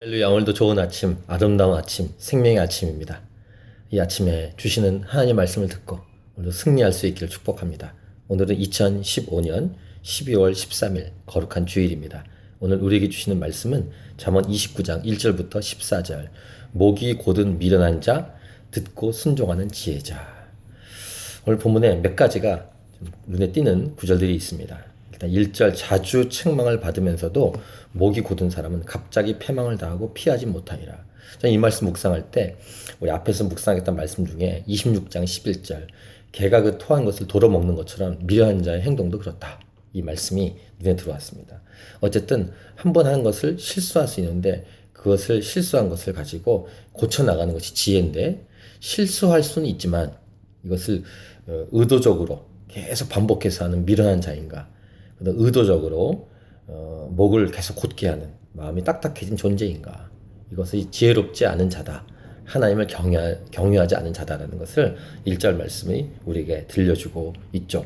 할렐루야 오늘도 좋은 아침 아름다운 아침 생명의 아침입니다. 이 아침에 주시는 하나님 말씀을 듣고 오늘도 승리할 수 있기를 축복합니다. 오늘은 2015년 12월 13일 거룩한 주일입니다. 오늘 우리에게 주시는 말씀은 잠언 29장 1절부터 14절 목이 곧은 미련한 자 듣고 순종하는 지혜자. 오늘 본문에 몇 가지가 좀 눈에 띄는 구절들이 있습니다. 일단 1절 자주 책망을 받으면서도 목이 곧은 사람은 갑자기 패망을 당하고 피하지 못하리라. 저는 이 말씀 묵상할 때 우리 앞에서 묵상했던 말씀 중에 26장 11절 개가 그 토한 것을 도로 먹는 것처럼 미련한 자의 행동도 그렇다. 이 말씀이 눈에 들어왔습니다. 어쨌든 한 번 하는 것을 실수할 수 있는데 그것을 실수한 것을 가지고 고쳐 나가는 것이 지혜인데 실수할 수는 있지만 이것을 어, 의도적으로 계속 반복해서 하는 미련한 자인가 그다음 의도적으로 어, 목을 계속 곧게 하는 마음이 딱딱해진 존재인가 이것이 지혜롭지 않은 자다 하나님을 경외, 경외하지 않은 자다라는 것을 일절 말씀이 우리에게 들려주고 있죠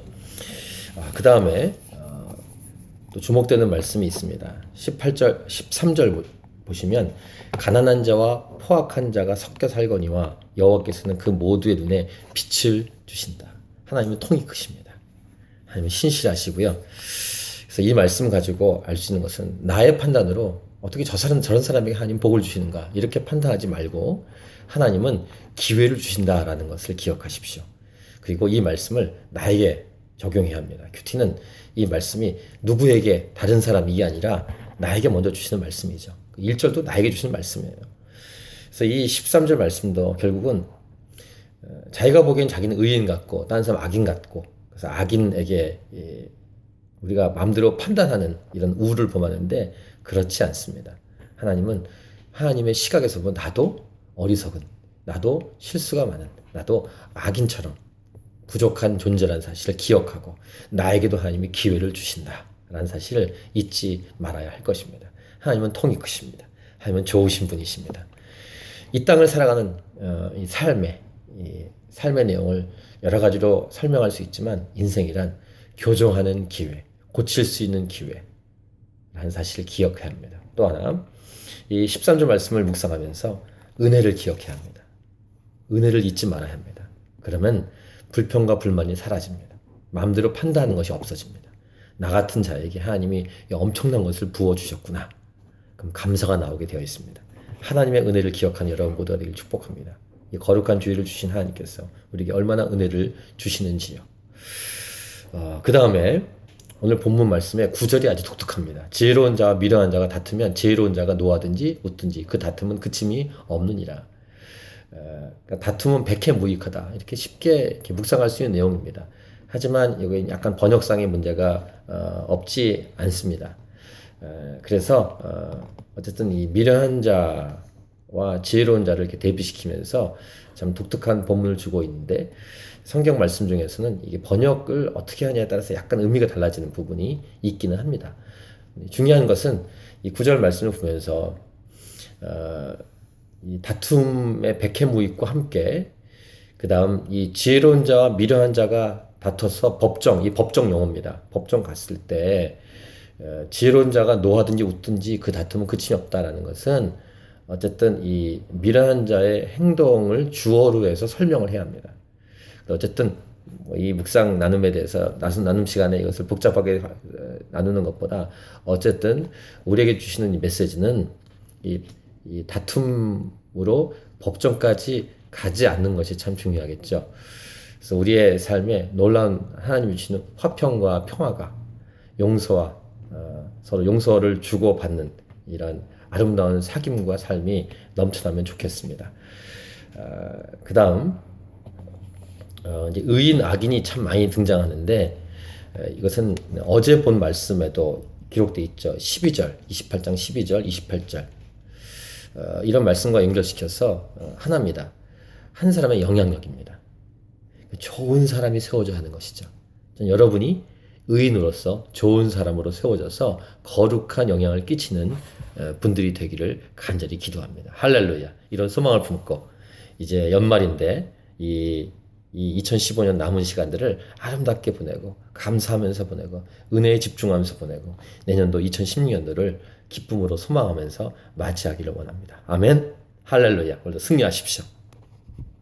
아, 그 다음에 어, 또 주목되는 말씀이 있습니다 18절 13절 보- 보시면 가난한 자와 포악한 자가 섞여 살거니와 여호와께서는 그 모두의 눈에 빛을 주신다. 하나님은 통이 크십니다. 하나님은 신실하시고요. 그래서 이 말씀 가지고 알 수 있는 것은 나의 판단으로 어떻게 저 사람 저런 사람에게 하나님 복을 주시는가 이렇게 판단하지 말고 하나님은 기회를 주신다라는 것을 기억하십시오. 그리고 이 말씀을 나에게 적용해야 합니다. 큐티는 이 말씀이 누구에게 다른 사람이 아니라 나에게 먼저 주시는 말씀이죠. 1절도 나에게 주시는 말씀이에요. 그래서 이 13절 말씀도 결국은 어, 자기가 보기엔 자기는 의인 같고 다른 사람 악인 같고 그래서 악인에게 이 우리가 마음대로 판단하는 이런 우를 범하는데 그렇지 않습니다. 하나님은 하나님의 시각에서 보면 나도 어리석은 나도 실수가 많은 나도 악인처럼 부족한 존재라는 사실을 기억하고 나에게도 하나님이 기회를 주신다라는 사실을 잊지 말아야 할 것입니다. 하나님은 통이 크십니다. 하나님은 좋으신 분이십니다. 이 땅을 살아가는 어, 이 삶의 이 삶의 내용을 여러 가지로 설명할 수 있지만 인생이란 교정하는 기회, 고칠 수 있는 기회라는 사실을 기억해야 합니다. 또 하나 이 13절 말씀을 묵상하면서 은혜를 기억해야 합니다. 은혜를 잊지 말아야 합니다. 그러면 불평과 불만이 사라집니다. 마음대로 판단하는 것이 없어집니다. 나 같은 자에게 하나님이 이 엄청난 것을 부어 주셨구나. 그럼 감사가 나오게 되어 있습니다. 하나님의 은혜를 기억하는 여러분 모두가 되길 축복합니다. 이 거룩한 주의를 주신 하나님께서 우리에게 얼마나 은혜를 주시는지요. 어, 그 다음에 오늘 본문 말씀에 구절이 아주 독특합니다. 지혜로운 자와 미련한 자가 다투면 지혜로운 자가 노하든지 웃든지 그 다툼은 그침이 없느니라. 어, 그러니까 다툼은 백해 무익하다 이렇게 쉽게 이렇게 묵상할 수 있는 내용입니다. 하지만 여기 약간 번역상의 문제가 어, 없지 않습니다. 어, 그래서 어, 어쨌든 이 미련한 자 와 지혜로운 자를 이렇게 대비시키면서 참 독특한 본문을 주고 있는데 성경 말씀 중에서는 이게 번역을 어떻게 하냐에 따라서 약간 의미가 달라지는 부분이 있기는 합니다. 중요한 것은 이 구절 말씀을 보면서 어, 이 다툼의 백해무익과 함께 그 다음 이 지혜로운 자와 미련한 자가 다퉈서 법정, 이 법정 용어입니다. 법정 갔을 때 어, 지혜로운 자가 노하든지 웃든지 그 다툼은 끝이 없다라는 것은 어쨌든 이 미련한 자의 행동을 주어로 해서 설명을 해야 합니다. 어쨌든 뭐이 묵상 나눔에 대해서 나순 나눔 시간에 이것을 복잡하게 어, 나누는 것보다 어쨌든 우리에게 주시는 이 메시지는 이, 이 다툼으로 법정까지 가지 않는 것이 참 중요하겠죠. 그래서 우리의 삶에 놀라운 하나님이 주시는 화평과 평화가 용서와 어, 서로 용서를 주고 받는 이런 아름다운 사귐과 삶이 넘쳐나면 좋겠습니다. 어, 그 다음 어, 이제 의인 악인이 참 많이 등장하는데 에, 이것은 어제 본 말씀에도 기록돼 있죠. 12절, 28장 12절, 28절 어, 이런 말씀과 연결시켜서 어, 하나입니다. 한 사람의 영향력입니다. 좋은 사람이 세워져 하는 것이죠. 전 여러분이 의인으로서 좋은 사람으로 세워져서 거룩한 영향을 끼치는 어, 분들이 되기를 간절히 기도합니다. 할렐루야. 이런 소망을 품고 이제 연말인데 이 이 2015년 남은 시간들을 아름답게 보내고 감사하면서 보내고 은혜에 집중하면서 보내고 내년도 2016년도를 기쁨으로 소망하면서 맞이하기를 원합니다. 아멘. 할렐루야. 오늘도 승리하십시오.